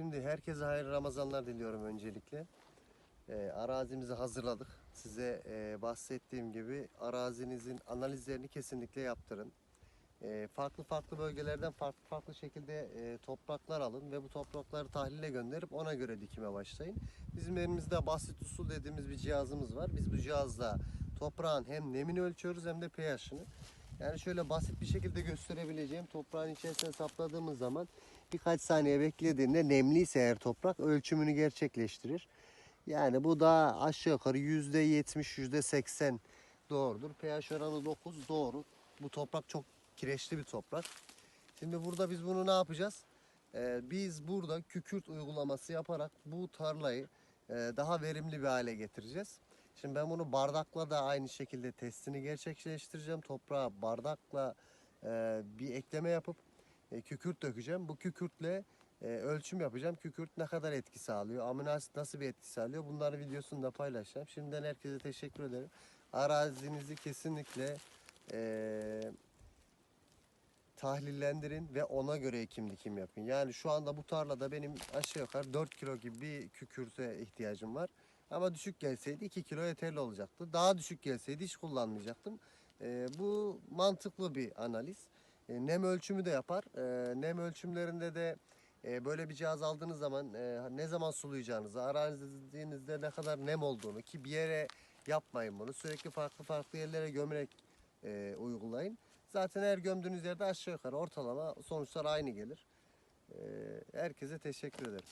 Şimdi herkese hayırlı Ramazanlar diliyorum öncelikle. Ee, arazimizi hazırladık. Size e, bahsettiğim gibi arazinizin analizlerini kesinlikle yaptırın. Ee, farklı farklı bölgelerden farklı farklı şekilde e, topraklar alın ve bu toprakları tahlile gönderip ona göre dikime başlayın. Bizim elimizde basit usul dediğimiz bir cihazımız var. Biz bu cihazla toprağın hem nemini ölçüyoruz hem de pH'ını. Yani şöyle basit bir şekilde gösterebileceğim toprağın içerisine sapladığımız zaman birkaç saniye beklediğinde nemliyse eğer toprak ölçümünü gerçekleştirir. Yani bu da aşağı yukarı %70 %80 doğrudur. pH oranı 9 doğru. Bu toprak çok kireçli bir toprak. Şimdi burada biz bunu ne yapacağız? Ee, biz burada kükürt uygulaması yaparak bu tarlayı e, daha verimli bir hale getireceğiz. Şimdi ben bunu bardakla da aynı şekilde testini gerçekleştireceğim. Toprağa bardakla e, bir ekleme yapıp e, kükürt dökeceğim. Bu kükürtle e, ölçüm yapacağım. Kükürt ne kadar etki sağlıyor? Amino nasıl bir etki sağlıyor? Bunların videosunu da paylaşacağım. Şimdiden herkese teşekkür ederim. Arazinizi kesinlikle e, tahlillendirin ve ona göre ekim dikim yapın. Yani şu anda bu tarlada benim aşağı yukarı 4 kilo gibi bir kükürte ihtiyacım var. Ama düşük gelseydi 2 kilo yeterli olacaktı. Daha düşük gelseydi hiç kullanmayacaktım. Ee, bu mantıklı bir analiz. Ee, nem ölçümü de yapar. Ee, nem ölçümlerinde de e, böyle bir cihaz aldığınız zaman e, ne zaman sulayacağınızı, arazinizde ne kadar nem olduğunu ki bir yere yapmayın bunu. Sürekli farklı farklı yerlere gömerek e, uygulayın. Zaten her gömdüğünüz yerde aşağı yukarı ortalama sonuçlar aynı gelir. Ee, herkese teşekkür ederim.